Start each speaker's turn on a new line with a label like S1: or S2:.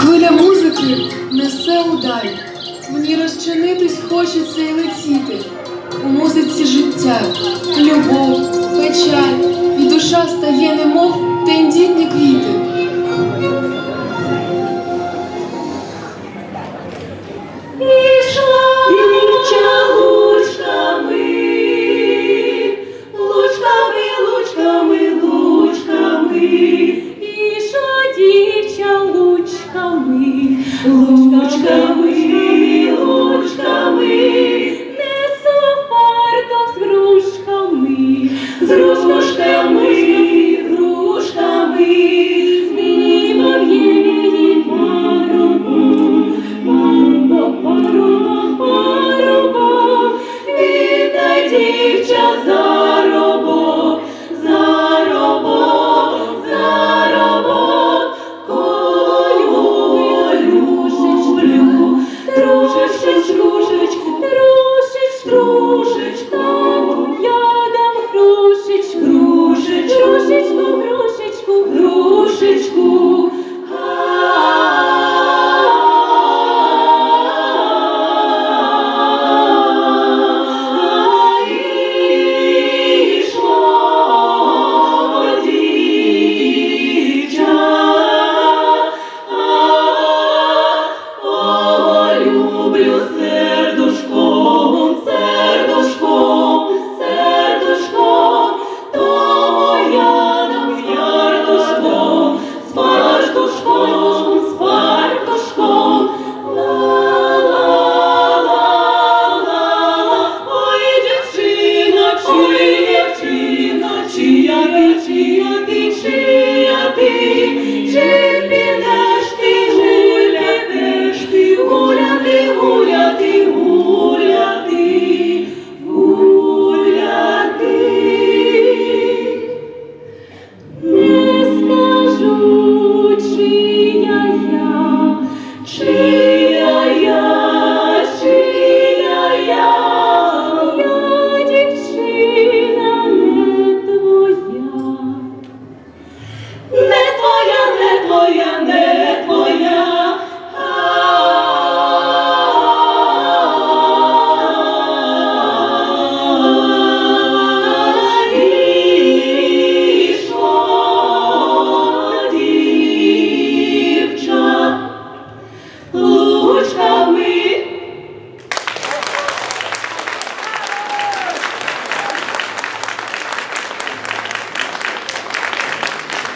S1: Хвиля музики несе удар, мені розчинитись хочеться і летіти. У музиці життя, любов, печаль і душа.
S2: Lord.